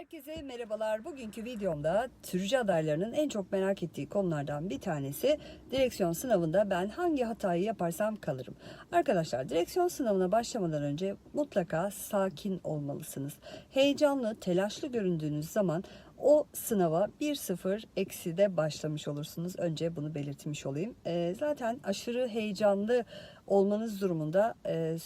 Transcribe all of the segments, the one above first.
Herkese merhabalar. Bugünkü videomda sürücü adaylarının en çok merak ettiği konulardan bir tanesi direksiyon sınavında ben hangi hatayı yaparsam kalırım. Arkadaşlar direksiyon sınavına başlamadan önce mutlaka sakin olmalısınız. Heyecanlı, telaşlı göründüğünüz zaman o sınava 1-0 eksi de başlamış olursunuz. Önce bunu belirtmiş olayım. Ee, zaten aşırı heyecanlı olmanız durumunda e,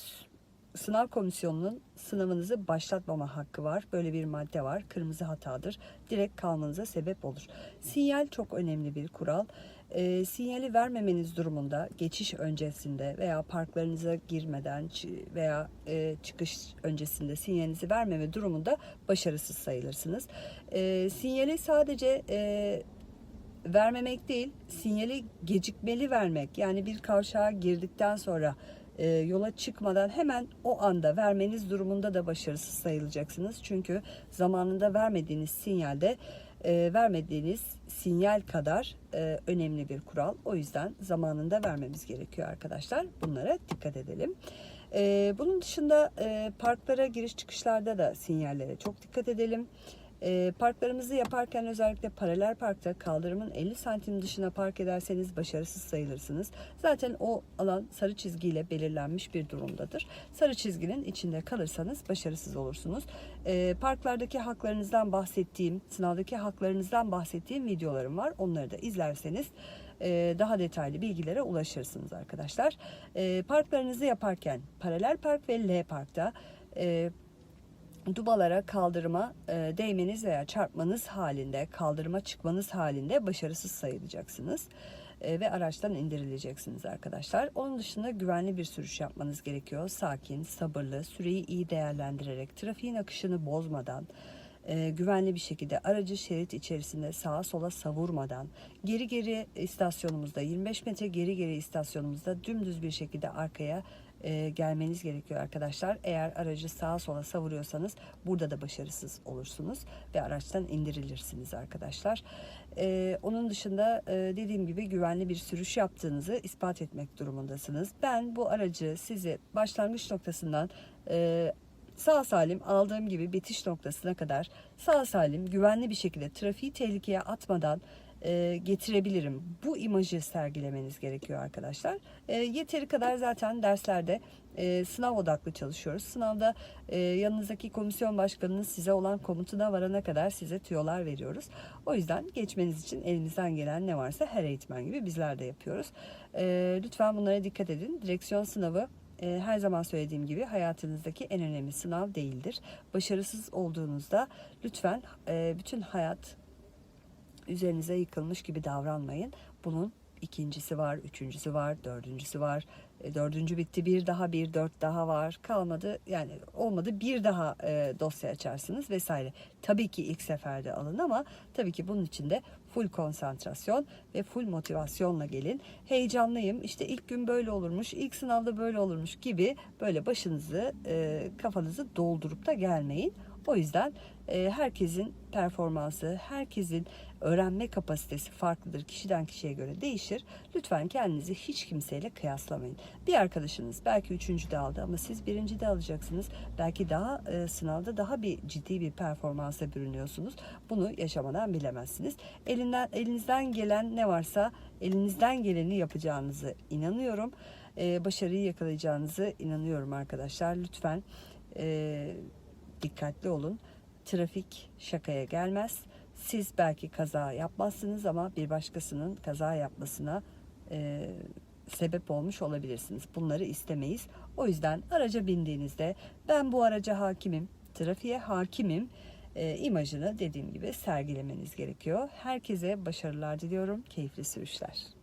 sınav komisyonunun sınavınızı başlatmama hakkı var. Böyle bir madde var. Kırmızı hatadır. Direkt kalmanıza sebep olur. Sinyal çok önemli bir kural. E, sinyali vermemeniz durumunda geçiş öncesinde veya parklarınıza girmeden veya e, çıkış öncesinde sinyalinizi vermeme durumunda başarısız sayılırsınız. E, sinyali sadece e, vermemek değil, sinyali gecikmeli vermek. Yani bir kavşağa girdikten sonra e, yola çıkmadan hemen o anda vermeniz durumunda da başarısız sayılacaksınız. Çünkü zamanında vermediğiniz sinyalde e, vermediğiniz sinyal kadar e, önemli bir kural. O yüzden zamanında vermemiz gerekiyor arkadaşlar. Bunlara dikkat edelim. E, bunun dışında e, parklara giriş çıkışlarda da sinyallere çok dikkat edelim. E, parklarımızı yaparken özellikle paralel parkta kaldırımın 50 santim dışına park ederseniz başarısız sayılırsınız. Zaten o alan sarı çizgiyle belirlenmiş bir durumdadır. Sarı çizginin içinde kalırsanız başarısız olursunuz. E, parklardaki haklarınızdan bahsettiğim, sınavdaki haklarınızdan bahsettiğim videolarım var. Onları da izlerseniz e, daha detaylı bilgilere ulaşırsınız arkadaşlar. E, parklarınızı yaparken paralel park ve L parkta e, dubalara kaldırıma e, değmeniz veya çarpmanız halinde kaldırıma çıkmanız halinde başarısız sayılacaksınız E, ve araçtan indirileceksiniz arkadaşlar. Onun dışında güvenli bir sürüş yapmanız gerekiyor. Sakin, sabırlı, süreyi iyi değerlendirerek, trafiğin akışını bozmadan, e, güvenli bir şekilde aracı şerit içerisinde sağa sola savurmadan geri geri istasyonumuzda 25 metre geri geri istasyonumuzda dümdüz bir şekilde arkaya e, gelmeniz gerekiyor arkadaşlar. Eğer aracı sağa sola savuruyorsanız burada da başarısız olursunuz ve araçtan indirilirsiniz arkadaşlar. E, onun dışında e, dediğim gibi güvenli bir sürüş yaptığınızı ispat etmek durumundasınız. Ben bu aracı sizi başlangıç noktasından e, sağ salim aldığım gibi bitiş noktasına kadar sağ salim güvenli bir şekilde trafiği tehlikeye atmadan e, getirebilirim. Bu imajı sergilemeniz gerekiyor arkadaşlar. E, yeteri kadar zaten derslerde e, sınav odaklı çalışıyoruz. Sınavda e, yanınızdaki komisyon başkanının size olan komutuna varana kadar size tüyolar veriyoruz. O yüzden geçmeniz için elimizden gelen ne varsa her eğitmen gibi bizler de yapıyoruz. Lütfen bunlara dikkat edin. Direksiyon sınavı her zaman söylediğim gibi hayatınızdaki en önemli sınav değildir. Başarısız olduğunuzda lütfen bütün hayat üzerinize yıkılmış gibi davranmayın. Bunun ikincisi var, üçüncüsü var, dördüncüsü var. E, dördüncü bitti, bir daha, bir dört daha var. Kalmadı yani olmadı bir daha e, dosya açarsınız vesaire. Tabii ki ilk seferde alın ama tabii ki bunun için de full konsantrasyon ve full motivasyonla gelin. Heyecanlıyım işte ilk gün böyle olurmuş, ilk sınavda böyle olurmuş gibi böyle başınızı, e, kafanızı doldurup da gelmeyin. O yüzden e, herkesin performansı, herkesin öğrenme kapasitesi farklıdır. Kişiden kişiye göre değişir. Lütfen kendinizi hiç kimseyle kıyaslamayın. Bir arkadaşınız belki üçüncü de aldı ama siz birinci de alacaksınız. Belki daha e, sınavda daha bir ciddi bir performansa bürünüyorsunuz. Bunu yaşamadan bilemezsiniz. Elinden elinizden gelen ne varsa elinizden geleni yapacağınızı inanıyorum. E, başarıyı yakalayacağınızı inanıyorum arkadaşlar. Lütfen e, dikkatli olun. Trafik şakaya gelmez. Siz belki kaza yapmazsınız ama bir başkasının kaza yapmasına e, sebep olmuş olabilirsiniz. Bunları istemeyiz. O yüzden araca bindiğinizde ben bu araca hakimim, trafiğe hakimim e, imajını dediğim gibi sergilemeniz gerekiyor. Herkese başarılar diliyorum. Keyifli sürüşler.